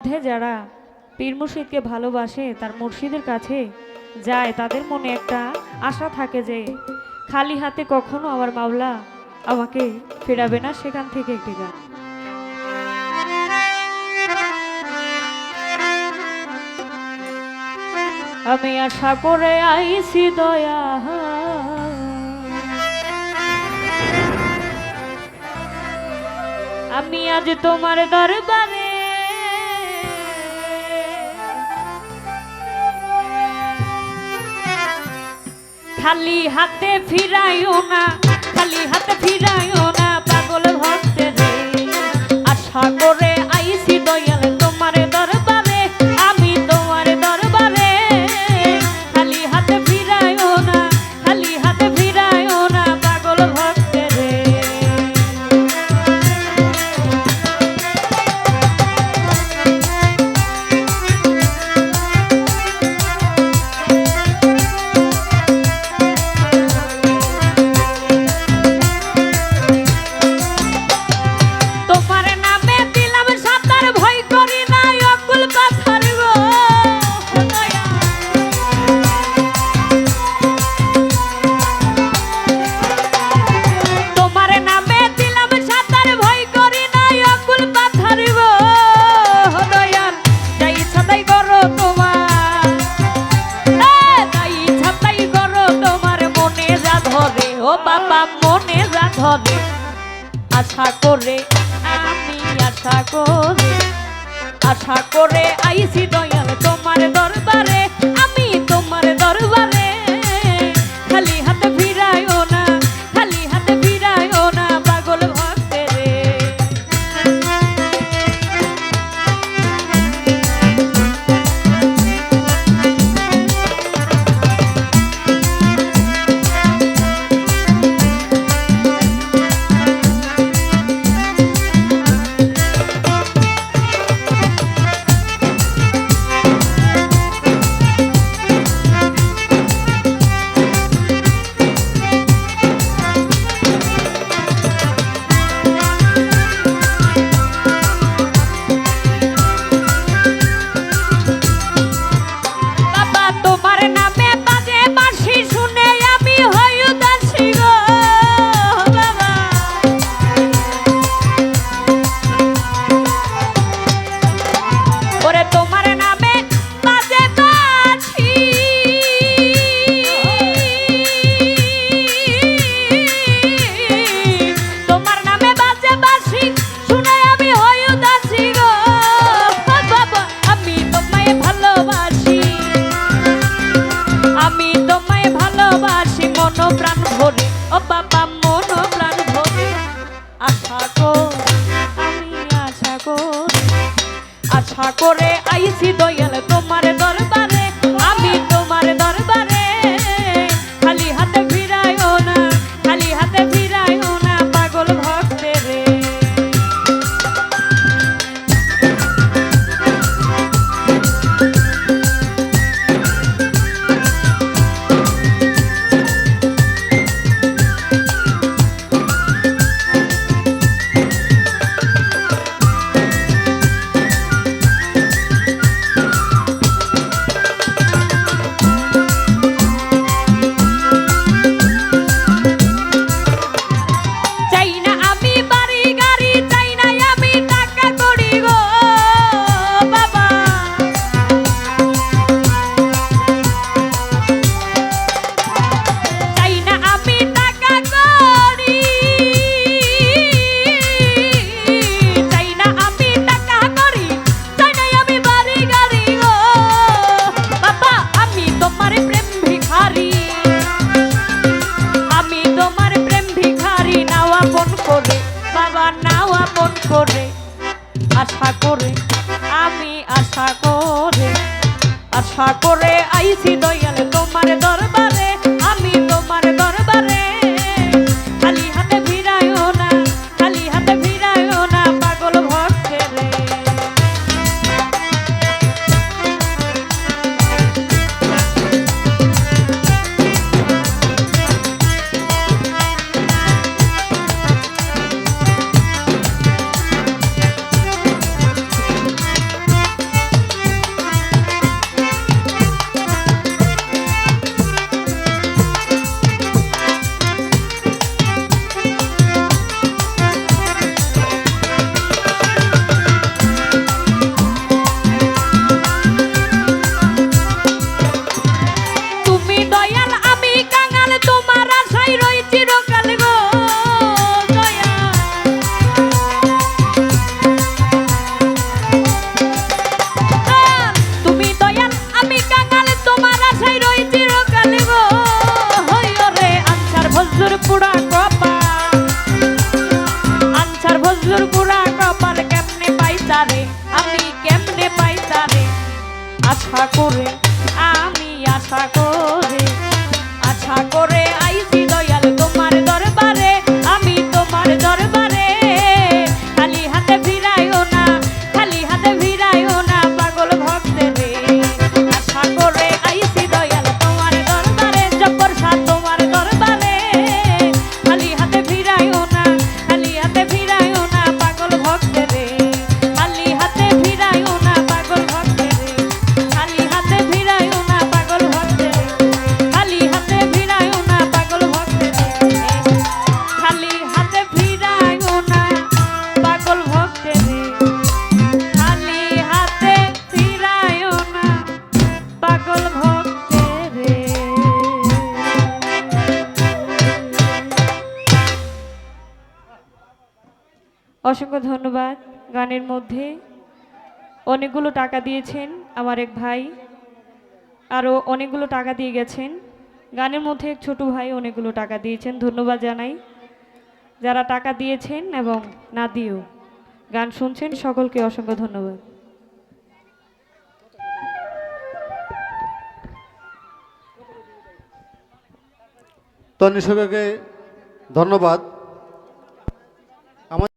মধ্যে যারা পীর মুর্শিদকে ভালোবাসে, তার মুর্শিদের কাছে যায়, তাদের মনে একটা আশা থাকে যে খালি হাতে কখনো আমার মাওলা আমাকে ফেরাবে না সেখান থেকে একটি গান। আমি আশা করে আইসি দয়া। আমি আজ তোমার দরবারে খালি হাতে ফিরাইও না খালি হাতে ফিরাইও ধরে আশা করে আমি আশা করে আশা করে আইসি দয়াল তোমার sido আশা করে আশা করে আইসি দয়াল তোমার দরবারে। ফজলুর পুরা কপাল। আনসার ফজলুর পুরা কপাল কেমনে আমি কেমনে পাইতারে আশা করে, আমি আশা করে অসংখ্য ধন্যবাদ গানের মধ্যে। অনেকগুলো টাকা দিয়েছেন আমার এক ভাই। আরও অনেকগুলো টাকা দিয়ে গেছেন। গানের মধ্যে এক ছোটো ভাই অনেকগুলো টাকা দিয়েছেন, ধন্যবাদ জানাই। যারা টাকা দিয়েছেন এবং না দিয়েও গান শুনছেন, সকলকে অসংখ্য ধন্যবাদ। তন্নি ধন্যবাদ।